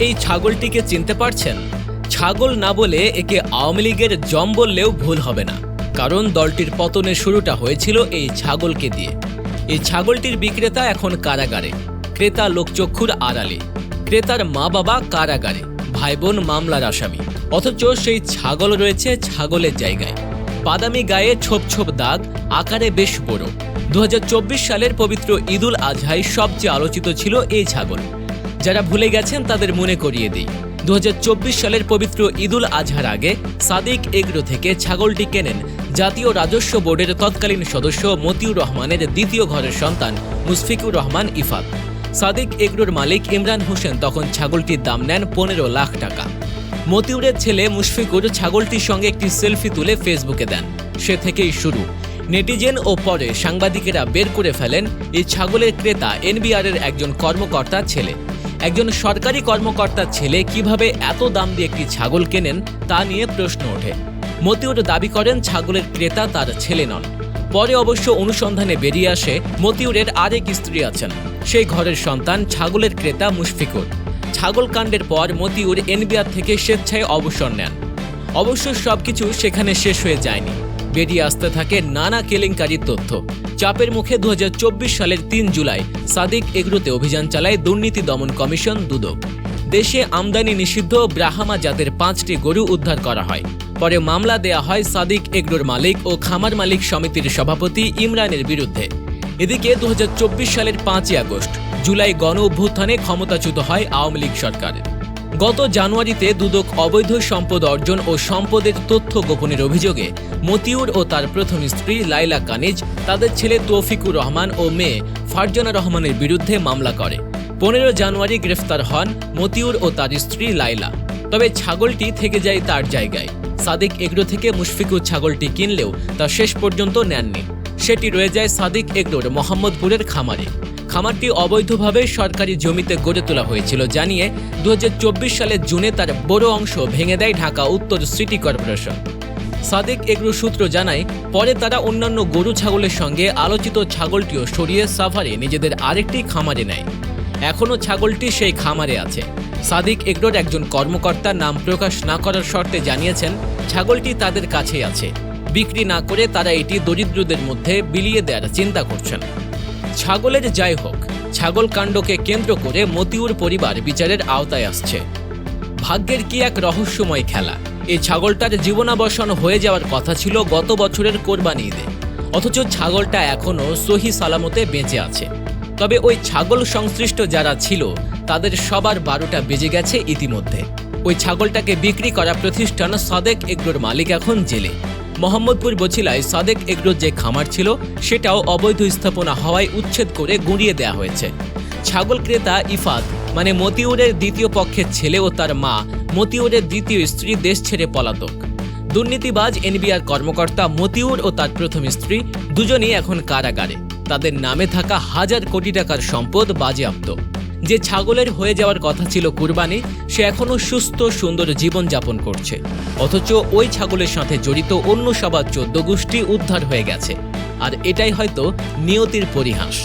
এই ছাগলটিকে চিনতে পারছেন? ছাগল না বলে একে আওয়ামী লীগের জম বললেও ভুল হবে না। কারণ দলটির পতনের শুরুটা হয়েছিল এই ছাগলকে দিয়ে। এই ছাগলটির বিক্রেতা এখন কারাগারে। ক্রেতা লোকচক্ষুর আড়ালে। ক্রেতার মা বাবা কারাগারে। ভাই বোন মামলার আসামি। অথচ সেই ছাগল রয়েছে ছাগলের জায়গায়। বাদামি গায়ে ছোপ ছোপ দাগ, আকারে বেশ বড়। দু হাজার চব্বিশ সালের পবিত্র ঈদুল আজহায় সবচেয়ে আলোচিত ছিল এই ছাগল। যারা ভুলে গেছেন তাদের মনে করিয়ে দিই। দু হাজার চব্বিশ সালের পবিত্র ঈদুল আজহার আগে সাদিক এগ্রো থেকে ছাগলটি কেনেন জাতীয় রাজস্ব বোর্ডের তৎকালীন সদস্য মতিউর রহমানের দ্বিতীয় ঘরের সন্তান মুশফিকুর রহমান ইফাত। সাদিক এগ্রোর মালিক ইমরান হোসেন তখন ছাগলটির দাম নেন পনেরো লাখ টাকা। মতিউরের ছেলে মুশফিকুর ছাগলটির সঙ্গে একটি সেলফি তুলে ফেসবুকে দেন। সে থেকেই শুরু। নেটিজেন ও পরে সাংবাদিকেরা বের করে ফেলেন এই ছাগলের ক্রেতা এনবিআর এর একজন কর্মকর্তার ছেলে। একজন সরকারি কর্মকর্তার ছেলে কীভাবে এত দাম দিয়ে একটি ছাগল কেনেন তা নিয়ে প্রশ্ন ওঠে। মতিউর দাবি করেন, ছাগলের ক্রেতা তার ছেলে নন। পরে অবশ্য অনুসন্ধানে বেরিয়ে আসে, মতিউরের আরেক স্ত্রী আছেন। সেই ঘরের সন্তান ছাগলের ক্রেতা মুশফিকুর। ছাগল কাণ্ডের পর মতিউর এনবিআর থেকে স্বেচ্ছায় অবসর নেন। অবশ্য সবকিছু সেখানে শেষ হয়ে যায়নি। বেরিয়ে আসতে থাকে নানা কেলেঙ্কারির তথ্য। চাপের মুখে দু হাজার চব্বিশ সালের তিন জুলাই সাদিক এগ্রোতে অভিযান চালায় দুর্নীতি দমন কমিশন দুদক। দেশে আমদানি নিষিদ্ধ, ব্রাহামা জাতের পাঁচটি গরু উদ্ধার করা হয়। পরে মামলা দেয়া হয় সাদিক এগ্রোর মালিক ও খামার মালিক সমিতির সভাপতি ইমরানের বিরুদ্ধে। এদিকে দু হাজার চব্বিশ সালের পাঁচই আগস্ট, জুলাই গণ অভ্যুত্থানে ক্ষমতাচ্যুত হয় আওয়ামী লীগ সরকার। গত জানুয়ারিতে দুদক অবৈধ সম্পদ অর্জন ও সম্পদের তথ্য গোপনের অভিযোগে মতিউর ও তার প্রথম স্ত্রী লাইলা কানিজ, তাদের ছেলে তৌফিকুর রহমান ও মেয়ে ফারজানা রহমানের বিরুদ্ধে মামলা করে। পনেরো জানুয়ারি গ্রেফতার হন মতিউর ও তার স্ত্রী লাইলা। তবে ছাগলটি থেকে যায় তার জায়গায়। সাদিক এগ্রো থেকে মুশফিকুর ছাগলটি কিনলেও তা শেষ পর্যন্ত নেননি। সেটি রয়ে যায় সাদিক এগ্রোর মোহাম্মদপুরের খামারে। খামারটি অবৈধভাবে সরকারি জমিতে গড়ে তোলা হয়েছিল, জানিয়ে দু হাজার চব্বিশ সালের জুনে তার বড় অংশ ভেঙে দেয় ঢাকা উত্তর সিটি কর্পোরেশন। সাদেক এগ্রো সূত্র জানায়, পরে তারা অন্যান্য গরু ছাগলের সঙ্গে আলোচিত ছাগলটিও সরিয়ে সাফারে নিজেদের আরেকটি খামারে নেয়। এখনও ছাগলটি সেই খামারে আছে। সাদিক এগ্রোর একজন কর্মকর্তা নাম প্রকাশ না করার শর্তে জানিয়েছেন, ছাগলটি তাদের কাছেই আছে। বিক্রি না করে তারা এটি দরিদ্রদের মধ্যে বিলিয়ে দেওয়ার চিন্তা করছেন। ছাগলের যাই হোক, ছাগল কাণ্ডকে কেন্দ্র করে মতিউর পরিবার বিচারের আওতায় আসছে। ভাগ্যের কি এক রহস্যময় খেলা। এই ছাগলটার জীবনাবসান হয়ে যাওয়ার কথা ছিল গত বছরের কোরবানি ঈদে। অথচ ছাগলটা এখনও সহি সালামতে বেঁচে আছে। তবে ওই ছাগল সংশ্লিষ্ট যারা ছিল, তাদের সবার বারোটা বেজে গেছে ইতিমধ্যে। ওই ছাগলটাকে বিক্রি করা প্রতিষ্ঠান সাদেক এগ্রোর মালিক এখন জেলে। মোহাম্মদপুর বছিলায় সাদেক এগ্রোর যে খামার ছিল, সেটাও অবৈধ স্থাপনা হওয়ায় উচ্ছেদ করে গুঁড়িয়ে দেওয়া হয়েছে। ছাগল ক্রেতা ইফাত মানে মতিউরের দ্বিতীয় পক্ষের ছেলে ও তার মা, মতিউরের দ্বিতীয় স্ত্রী দেশ ছেড়ে পলাতক। দুর্নীতিবাজ এনবিআর কর্মকর্তা মতিউর ও তার প্রথম স্ত্রী দুজনেই এখন কারাগারে। তাদের নামে থাকা হাজার কোটি টাকার সম্পদ বাজেয়াপ্ত। যে ছাগলের হয়ে যাওয়ার কথা ছিল কুরবানি, সে এখনও সুস্থ, সুন্দর জীবন যাপন করছে। অথচ ওই ছাগলের সাথে জড়িত অন্য সবার চোদ্দ গোষ্ঠী উদ্ধার হয়ে গেছে। আর এটাই হয়তো নিয়তির পরিহাস।